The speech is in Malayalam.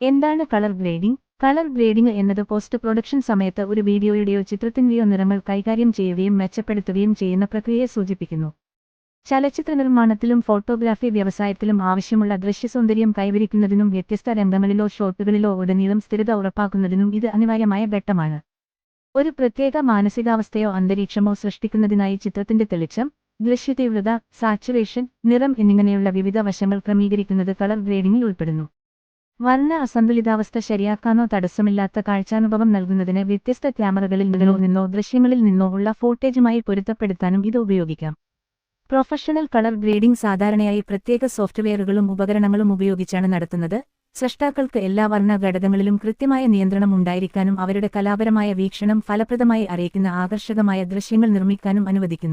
എന്താണ് കളർ ഗ്രേഡിംഗ്? കളർ ഗ്രേഡിംഗ് എന്നത് പോസ്റ്റ് പ്രൊഡക്ഷൻ സമയത്ത് ഒരു വീഡിയോയുടെയോ ചിത്രത്തിന്റെയോ നിറങ്ങൾ കൈകാര്യം ചെയ്യുകയും മെച്ചപ്പെടുത്തുകയും ചെയ്യുന്ന പ്രക്രിയയെ സൂചിപ്പിക്കുന്നു. ചലച്ചിത്ര നിർമ്മാണത്തിലും ഫോട്ടോഗ്രാഫി വ്യവസായത്തിലും ആവശ്യമുള്ള ദൃശ്യസൗന്ദര്യം കൈവരിക്കുന്നതിനും വ്യത്യസ്ത രംഗങ്ങളിലോ ഷോട്ടുകളിലോ ഉടനീളം സ്ഥിരത ഉറപ്പാക്കുന്നതിനും ഇത് അനിവാര്യമായ ഘട്ടമാണ്. ഒരു പ്രത്യേക മാനസികാവസ്ഥയോ അന്തരീക്ഷമോ സൃഷ്ടിക്കുന്നതിനായി ചിത്രത്തിന്റെ തെളിച്ചം ദൃശ്യതീവ്രത സാച്ചുറേഷൻ നിറം എന്നിങ്ങനെയുള്ള വിവിധ വശങ്ങൾ ക്രമീകരിക്കുന്നത് കളർ ഗ്രേഡിംഗിൽ ഉൾപ്പെടുന്നു. വർണ അസന്തുലിതാവസ്ഥ ശരിയാക്കാനോ തടസ്സമില്ലാത്ത കാഴ്ചാനുഭവം നൽകുന്നതിന് വ്യത്യസ്ത ക്യാമറകളിൽ നിന്നോ നിന്നോ ദൃശ്യങ്ങളിൽ നിന്നോ ഉള്ള ഫോട്ടേജുമായി പൊരുത്തപ്പെടുത്താനും ഇത് ഉപയോഗിക്കാം. പ്രൊഫഷണൽ കളർ ഗ്രേഡിംഗ് സാധാരണയായി പ്രത്യേക സോഫ്റ്റ്വെയറുകളും ഉപകരണങ്ങളും ഉപയോഗിച്ചാണ് നടത്തുന്നത്. സൃഷ്ടാക്കൾക്ക് എല്ലാ വർണ ഘടകങ്ങളിലും കൃത്യമായ നിയന്ത്രണം ഉണ്ടായിരിക്കാനും അവരുടെ കലാപരമായ വീക്ഷണം ഫലപ്രദമായി അറിയിക്കുന്ന ആകർഷകമായ ദൃശ്യങ്ങൾ നിർമ്മിക്കാനും അനുവദിക്കുന്നു.